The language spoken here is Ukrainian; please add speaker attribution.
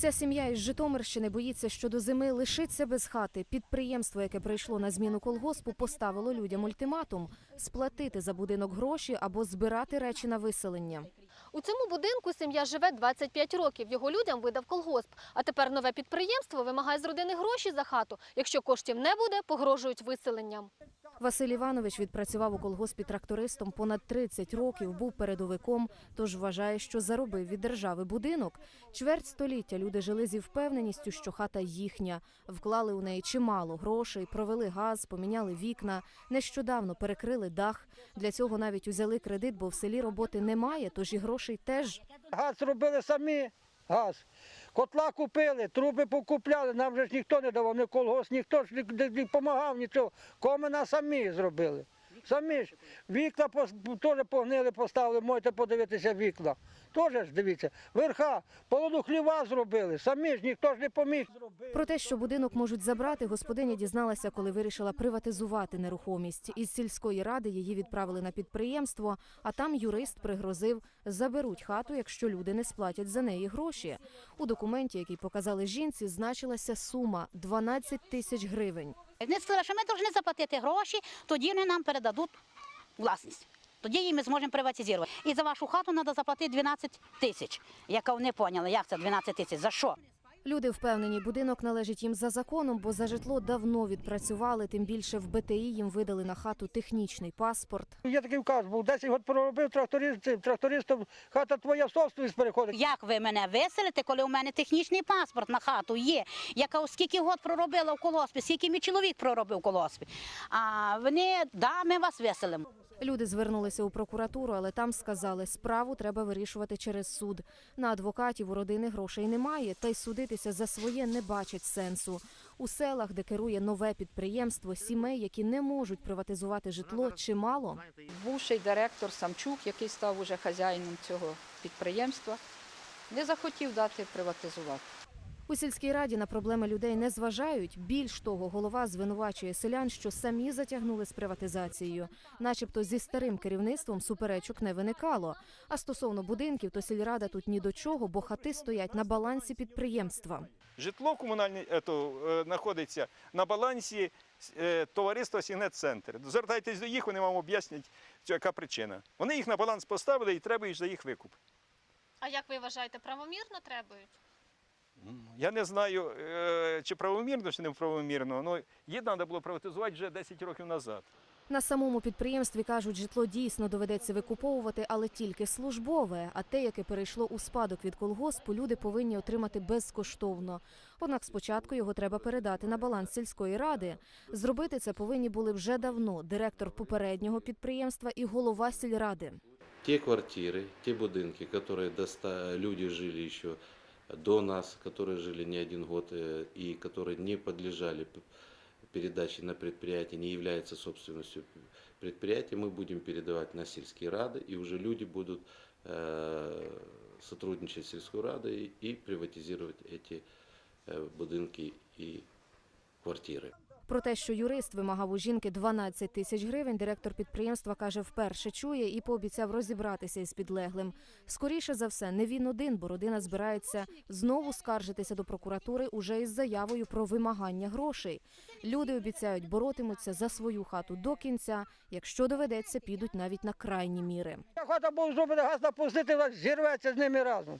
Speaker 1: Ця сім'я із Житомирщини боїться, що до зими лишиться без хати. Підприємство, яке прийшло на зміну колгоспу, поставило людям ультиматум сплатити за будинок гроші або збирати речі на виселення.
Speaker 2: У цьому будинку сім'я живе 25 років. Його людям видав колгосп. А тепер нове підприємство вимагає з родини гроші за хату. Якщо коштів не буде, погрожують виселенням.
Speaker 1: Василь Іванович відпрацював у колгоспі трактористом понад 30 років, був передовиком, тож вважає, що заробив від держави будинок. Чверть століття люди жили зі впевненістю, що хата їхня. Вклали у неї чимало грошей, провели газ, поміняли вікна, нещодавно перекрили дах. Для цього навіть узяли кредит, бо в селі роботи немає, тож і грошей теж.
Speaker 3: Газ робили самі, газ. Котла купили, труби покупляли, нам же ж ніхто не давав, ні колгосп, ніхто ж не, допомагав нічого. Комина самі зробили. Самі ж вікна теж погнили, поставили, можете подивитися вікна. Теж ж дивіться, верха, полону хліва зробили, самі ж ніхто ж не поміг.
Speaker 1: Про те, що будинок можуть забрати, господиня дізналася, коли вирішила приватизувати нерухомість. Із сільської ради її відправили на підприємство, а там юрист пригрозив заберуть хату, якщо люди не сплатять за неї гроші. У документі, який показали жінці, значилася сума 12 тисяч гривень.
Speaker 4: Вони сказали, що ми повинні заплатити гроші, тоді вони нам передадуть власність. Тоді її ми зможемо приватизувати. І за вашу хату треба заплатити 12 тисяч. Яка вони поняли, як це 12 тисяч, за що?
Speaker 1: Люди впевнені, будинок належить їм за законом, бо за житло давно відпрацювали. Тим більше в БТІ їм видали на хату технічний паспорт.
Speaker 3: Є такий указ, був 10 років проробив тракторист, цим трактористом, хата твоя в собственність переходить.
Speaker 4: Як ви мене виселите, коли у мене технічний паспорт на хату є? Яка скільки год проробила в колоспі, скільки мій чоловік проробив в колоспі? А вони, да, ми вас виселимо.
Speaker 1: Люди звернулися у прокуратуру, але там сказали, справу треба вирішувати через суд. На адвокатів у родини грошей немає, та й судитися за своє не бачать сенсу. У селах, де керує нове підприємство, сімей, які не можуть приватизувати житло, чимало.
Speaker 5: Бувший директор Самчук, який став уже хазяїном цього підприємства, не захотів дати приватизувати.
Speaker 1: У сільській раді на проблеми людей не зважають. Більш того, голова звинувачує селян, що самі затягнули з приватизацією, начебто зі старим керівництвом суперечок не виникало. А стосовно будинків, то сільрада тут ні до чого, бо хати стоять на балансі підприємства.
Speaker 6: Житло комунальне ето, е, знаходиться на балансі е, товариства Сігнет-центр. Звертайтесь до їх, вони вам об'яснять, яка причина. Вони їх на баланс поставили і треба їх за їх викуп.
Speaker 2: А як ви вважаєте, правомірно требують?
Speaker 6: Я не знаю, е, чи правомірно, чи не правомірно, але її треба було приватизувати вже 10 років назад.
Speaker 1: На самому підприємстві кажуть, житло дійсно доведеться викуповувати, але тільки службове. А те, яке перейшло у спадок від колгоспу, люди повинні отримати безкоштовно. Однак спочатку його треба передати на баланс сільської ради. Зробити це повинні були вже давно директор попереднього підприємства і голова сільради.
Speaker 7: те квартиры, те будинки, доста- люди жили еще до нас, которые жили не один год э, и которые не подлежали п- передаче на предприятие, не являются собственностью предприятия, мы будем передавать на сельские рады, и уже люди будут э, сотрудничать с сельской радой и приватизировать эти э, будинки и квартиры.
Speaker 1: Про те, що юрист вимагав у жінки 12 тисяч гривень, директор підприємства каже, вперше чує і пообіцяв розібратися із підлеглим. Скоріше за все, не він один, бо родина збирається знову скаржитися до прокуратури уже із заявою про вимагання грошей. Люди обіцяють боротимуться за свою хату до кінця. Якщо доведеться, підуть навіть на крайні міри.
Speaker 3: Хата буде зробити газ напустити, зірветься з ними разом.